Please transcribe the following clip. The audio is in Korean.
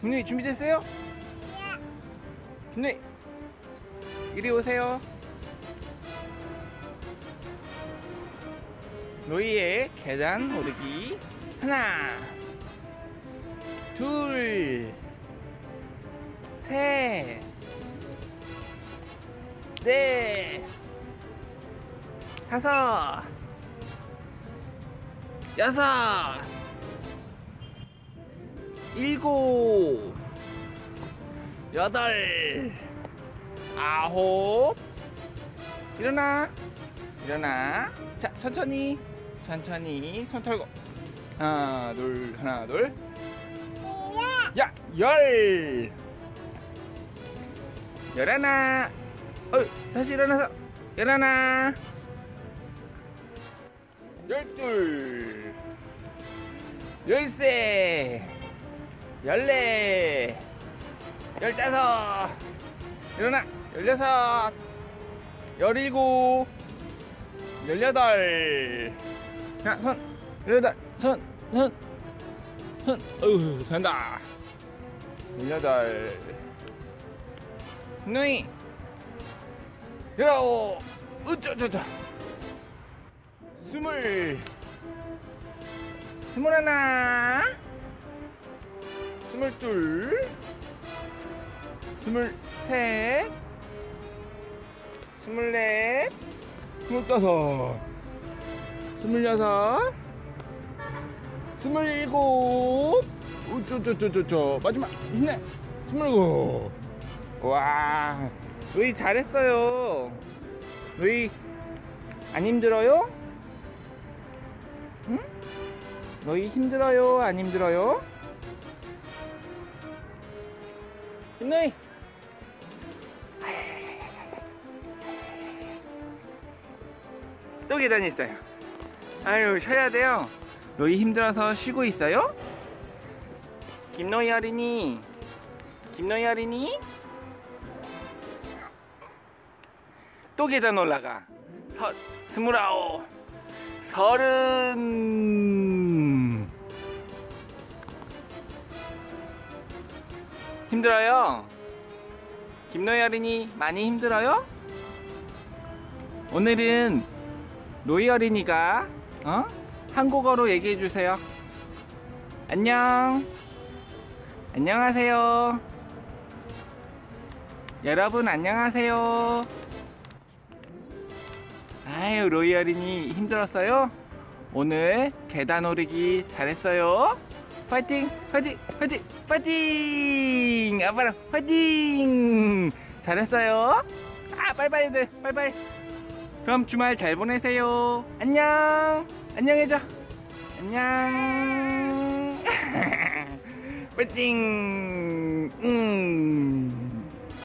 김누이 준비됐어요? 김누이 이리 오세요. 로이의 계단 오르기 하나 둘 셋, 넷, 다섯, 여섯, 일곱, 여덟, 아홉, 일어나, 일어나. 자, 천천히, 천천히 손 털고. 하나, 둘, 하나, 둘. 야, 열. 열하나. 어, 다시 일어나서 열하나. 열둘. 열세. 열네. 열다섯. 일어나. 열여섯. 열일곱. 열여덟. 자, 손. 열여덟. 손. 손. 손. 어휴, 된다. 열여덟. 누이. 열아홉. 으쩌쩌쩌. 스물. 스물하나. 스물둘. 스물셋. 스물넷. 스물다섯. 스물여섯. 스물일곱. 우쩌쩌쩌쩌쩌. 마지막 힘내. 스물일곱. 와, 로이 잘했어요. 로이 안 힘들어요? 응? 로이 힘들어요? 안 힘들어요? 힘노이. 또 계단이 있어요. 아유, 쉬어야 돼요. 로이 힘들어서 쉬고 있어요? 김노이 어린이. 김노이 어린이? 또 계단 올라가. 서, 스물아홉, 서른. 힘들어요? 김노희 어린이 많이 힘들어요? 오늘은 노희 어린이가 어? 한국어로 얘기해 주세요. 안녕. 안녕하세요. 여러분 안녕하세요. 아유 로이 어린이 힘들었어요? 오늘 계단 오르기 잘했어요? 파이팅 파이팅 파이팅 파이팅! 아빠랑 파이팅! 잘했어요? 아 빨리빨리 들 빨리빨리 그럼 주말 잘 보내세요. 안녕. 안녕해줘 안녕. 파이팅. 음.